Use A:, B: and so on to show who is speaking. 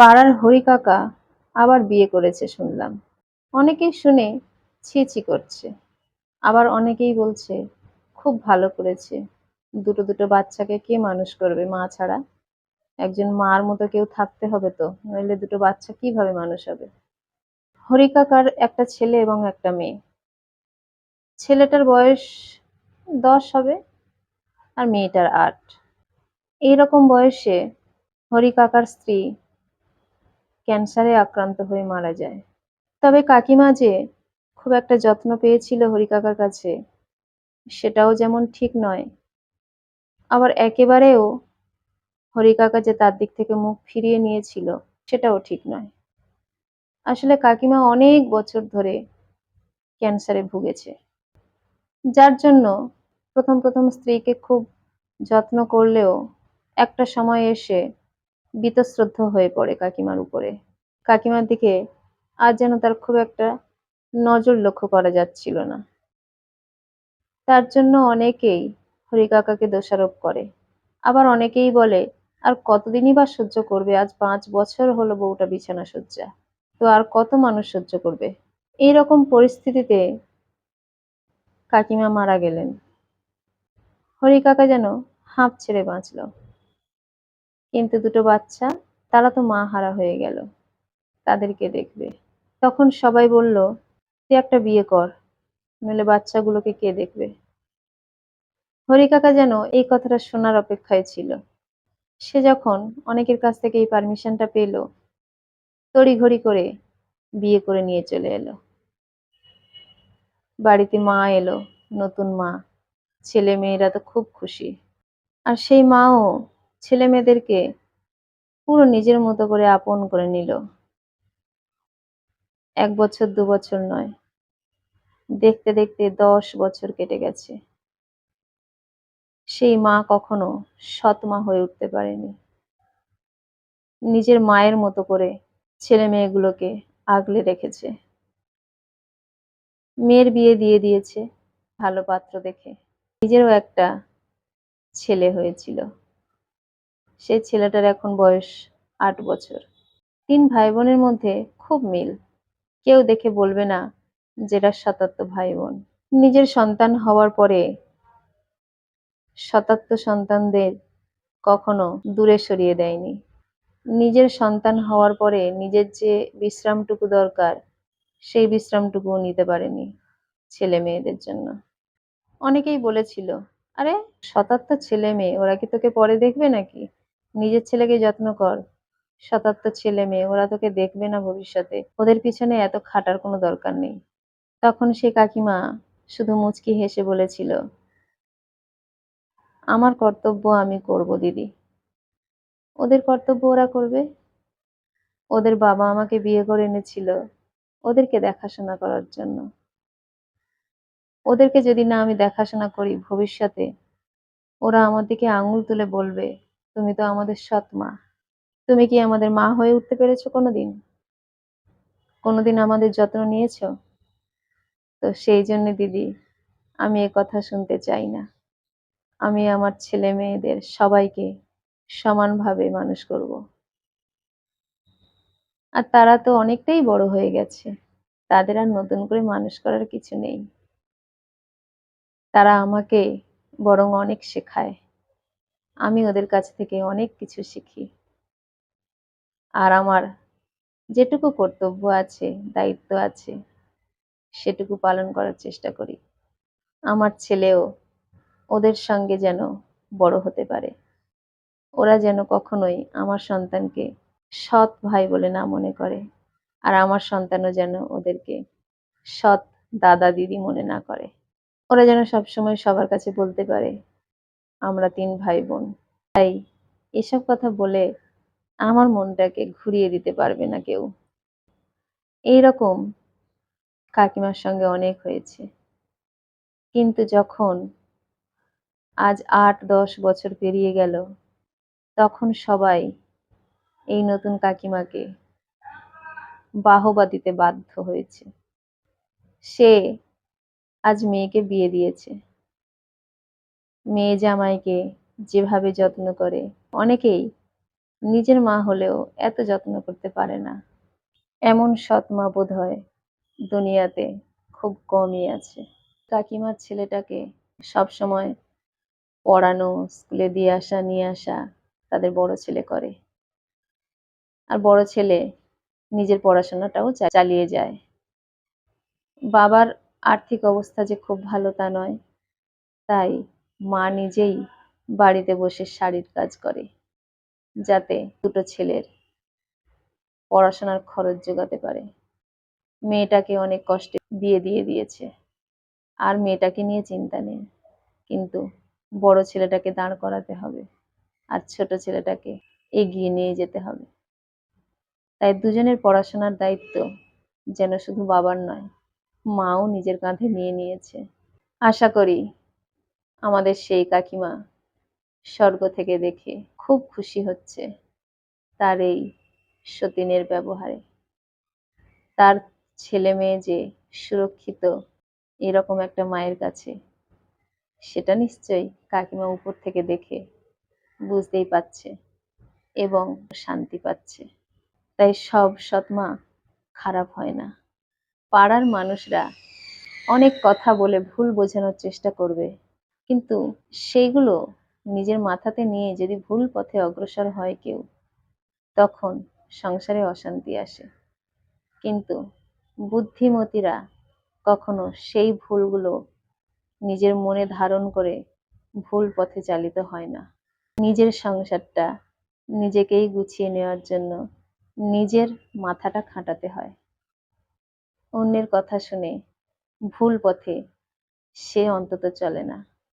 A: পাড়ার হরি কাকা আবার বিয়ে করেছে শুনলাম। অনেকেই শুনে ছি ছি করছে, আবার অনেকেই বলছে, খুব ভালো করেছে। দুটো দুটো বাচ্চাকে কে মানুষ করবে মা ছাড়া? একজন মার মতো কেউ থাকতে হবে তো, নইলে দুটো বাচ্চা কীভাবে মানুষ হবে? হরি কাকার একটা ছেলে এবং একটা মেয়ে। ছেলেটার বয়স দশ হবে আর মেয়েটার আট। এইরকম বয়সে হরি কাকার স্ত্রী ক্যান্সারে আক্রান্ত হয়ে মারা যায়। তবে কাকিমা যে খুব একটা যত্ন পেয়েছিল হরিকাকার কাছে, সেটাও যেমন ঠিক নয়। আবার একেবারেও হরি কাকা যে তার দিক থেকে মুখ ফিরিয়ে নিয়েছিল, সেটাও ঠিক নয়। আসলে কাকিমা অনেক বছর ধরে ক্যান্সারে ভুগেছে। যার জন্য প্রথম প্রথম স্ত্রীকে খুব যত্ন করলেও একটা সময় এসে বীতশ্রদ্ধ হয়ে পড়ে কাকিমার উপরে। কাকিমার দিকে আর যেন তার খুব একটা নজর লক্ষ্য করা যাচ্ছিল না। তার জন্য অনেকেই হরি কাকাকে দোষারোপ করে। আবার অনেকেই বলে, আর কতদিনই বা সহ্য করবে? আজ পাঁচ বছর হলো বউটা বিছানা সজ্জা। তো আর কত মানুষ সহ্য করবে? এই রকম পরিস্থিতিতে কাকিমা মারা গেলেন। হরি কাকা যেন হাঁপ ছেড়ে বাঁচল। কিন্তু দুটো বাচ্চা, তারা তো মা হারা হয়ে গেল। তাদেরকে দেখবে। তখন সবাই বলল, তুই একটা বিয়ে কর, নইলে বাচ্চাগুলোকে কে দেখবে? হরি কাকা যেন এই কথাটা শোনার অপেক্ষায় ছিল। সে যখন অনেকের কাছ থেকে এই পারমিশনটা পেল, তড়িঘড়ি করে বিয়ে করে নিয়ে চলে এলো। বাড়িতে মা এলো, নতুন মা। ছেলে মেয়েরা তো খুব খুশি। আর সেই মাও ছেলে মেয়েদেরকে পুরো নিজের মতো করে আপন করে নিল। এক বছর, দু বছর নয়, দেখতে দেখতে দশ বছর কেটে গেছে। সেই মা কখনো সৎ মা হয়ে উঠতে পারেনি। নিজের মায়ের মতো করে ছেলে মেয়েগুলোকে আগলে রেখেছে। মেয়ের বিয়ে দিয়ে দিয়েছে ভালো পাত্র দেখে। নিজেরও একটা ছেলে হয়েছিল। সেই ছেলেটার এখন বয়স আট বছর। তিন ভাই বোনের মধ্যে খুব মিল। কেউ দেখে বলবে না যেটা শতাত্ম ভাই বোন নিজের সন্তান হওয়ার পরে শতাত্ম সন্তানদের কখনো দূরে সরিয়ে দেয়নি। নিজের সন্তান হওয়ার পরে নিজের যে বিশ্রামটুকু দরকার, সেই বিশ্রামটুকুও নিতে পারেনি ছেলে মেয়েদের জন্য। অনেকেই বলেছিল, আরে শতাত্ম ছেলে মেয়ে, ওরা কি তোকে পরে দেখবে নাকি? নিজের ছেলেকে যত্ন কর শতাত্ম ছেলে মেয়ে, ওরা তোকে দেখবে না ভবিষ্যতে। ওদের পিছনে এত খাটার কোনো দরকার নেই। তখন সে কাকিমা শুধু মুচকি হেসে বলেছিল, আমার কর্তব্য আমি করব, দিদি। ওদের কর্তব্য ওরা করবে? ওদের বাবা আমাকে বিয়ে করে এনেছিল ওদেরকে দেখাশোনা করার জন্য। ওদেরকে যদি না আমি দেখাশোনা করি ভবিষ্যতে, ওরা আমার দিকে আঙুল তুলে বলবে তুমি তো আমাদের সৎ মা। তুমি কি আমাদের মা হয়ে উঠতে পেরেছ কোনোদিন? কোনোদিন আমাদের যত্ন নিয়েছো? তো সেই জন্য দিদি, আমি এ কথা শুনতে চাই না। আমি আমার ছেলে মেয়েদের সবাইকে সমানভাবে মানুষ করব। আর তারা তো অনেকটাই বড় হয়ে গেছে। তাদের আর নতুন করে মানুষ করার কিছু নেই। তারা আমাকে বরং অনেক শেখায়। আমি ওদের কাছ থেকে অনেক কিছু শিখি। আর আমার যেটুকু কর্তব্য আছে, দায়িত্ব আছে, সেটুকু পালন করার চেষ্টা করি। আমার ছেলেও ওদের সঙ্গে যেন বড় হতে পারে। ওরা যেন কখনোই আমার সন্তানকে সৎ ভাই বলে না মনে করে, আর আমার সন্তানও যেন ওদেরকে সৎ দাদা দিদি মনে না করে। ওরা যেন সবসময় সবার কাছে বলতে পারে আমরা তিন ভাই বোন তাই এসব কথা বলে আমার মনটাকে ঘুরিয়ে দিতে পারবে না কেউ। এইরকম কাকিমার সঙ্গে অনেক হয়েছে। কিন্তু যখন আজ আট, দশ বছর পেরিয়ে গেল, তখন সবাই এই নতুন কাকিমাকে বাহবা দিতে বাধ্য হয়েছে। সে আজ মেয়েকে বিয়ে দিয়েছে। মেয়ে জামাইকে যেভাবে যত্ন করে, অনেকেই নিজের মা হলেও এত যত্ন করতে পারে না। এমন সৎ মা বোধ হয় দুনিয়াতে খুব কমই আছে। কাকিমার ছেলেটাকে সবসময় পড়ানো, স্কুলে দিয়ে আসা, নিয়ে আসা তাদের বড় ছেলে করে। আর বড় ছেলে নিজের পড়াশোনাটাও চালিয়ে যায়। বাবার আর্থিক অবস্থা যে খুব ভালো তা নয়, তাই মা নিজেই বাড়িতে বসে শাড়ির কাজ করে, যাতে দুটো ছেলের পড়াশোনার খরচ জোগাতে পারে। মেয়েটাকে অনেক কষ্টে বিয়ে দিয়ে দিয়েছে। আর মেয়েটাকে নিয়ে চিন্তা নেই, কিন্তু বড় ছেলেটাকে দাঁড় করাতে হবে আর ছোট ছেলেটাকে এগিয়ে নিয়ে যেতে হবে। তাই দুজনের পড়াশোনার দায়িত্ব যেন শুধু বাবার নয়, মাও নিজের কাঁধে নিয়ে নিয়েছে। আশা করি আমাদের সেই কাকিমা স্বর্গ থেকে দেখে খুব খুশি হচ্ছে তার এই সতীনের ব্যবহারে। তার ছেলে মেয়ে যে সুরক্ষিত এরকম একটা মায়ের কাছে, সেটা নিশ্চয়ই কাকিমা উপর থেকে দেখে বুঝতেই পাচ্ছে এবং শান্তি পাচ্ছে। তাই সব সৎমা খারাপ হয় না। পাড়ার মানুষরা অনেক কথা বলে ভুল বোঝানোর চেষ্টা করবে। কিন্তু সেইগুলো নিজের মাথাতে নিয়ে যদি ভুল পথে অগ্রসর হয় কেউ, তখন সংসারে অশান্তি আসে। কিন্তু বুদ্ধিমতীরা কখনো সেই ভুলগুলো নিজের মনে ধারণ করে ভুল পথে চালিত হয় না। নিজের সংসারটা নিজেকেই গুছিয়ে নেওয়ার জন্য নিজের মাথাটা খাটাতে হয়। অন্যের কথা শুনে ভুল পথে সে অন্তত চলে না।